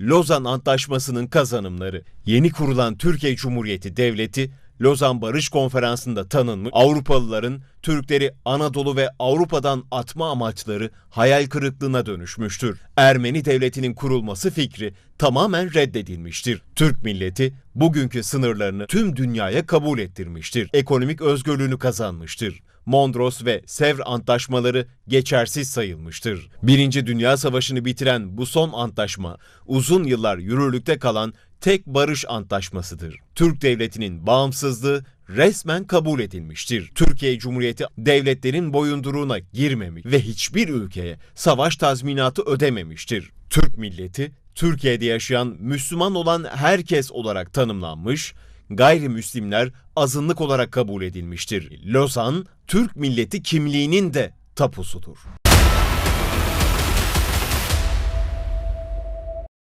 Lozan Antlaşması'nın kazanımları. Yeni kurulan Türkiye Cumhuriyeti Devleti, Lozan Barış Konferansı'nda tanınmış Avrupalıların Türkleri Anadolu ve Avrupa'dan atma amaçları hayal kırıklığına dönüşmüştür. Ermeni devletinin kurulması fikri tamamen reddedilmiştir. Türk milleti bugünkü sınırlarını tüm dünyaya kabul ettirmiştir. Ekonomik özgürlüğünü kazanmıştır. Mondros ve Sevr antlaşmaları geçersiz sayılmıştır. Birinci Dünya Savaşı'nı bitiren bu son antlaşma, uzun yıllar yürürlükte kalan tek barış antlaşmasıdır. Türk devletinin bağımsızlığı resmen kabul edilmiştir. Türkiye Cumhuriyeti devletlerin boyunduruğuna girmemiş ve hiçbir ülkeye savaş tazminatı ödememiştir. Türk milleti Türkiye'de yaşayan Müslüman olan herkes olarak tanımlanmış, gayrimüslimler azınlık olarak kabul edilmiştir. Lozan, Türk milleti kimliğinin de tapusudur.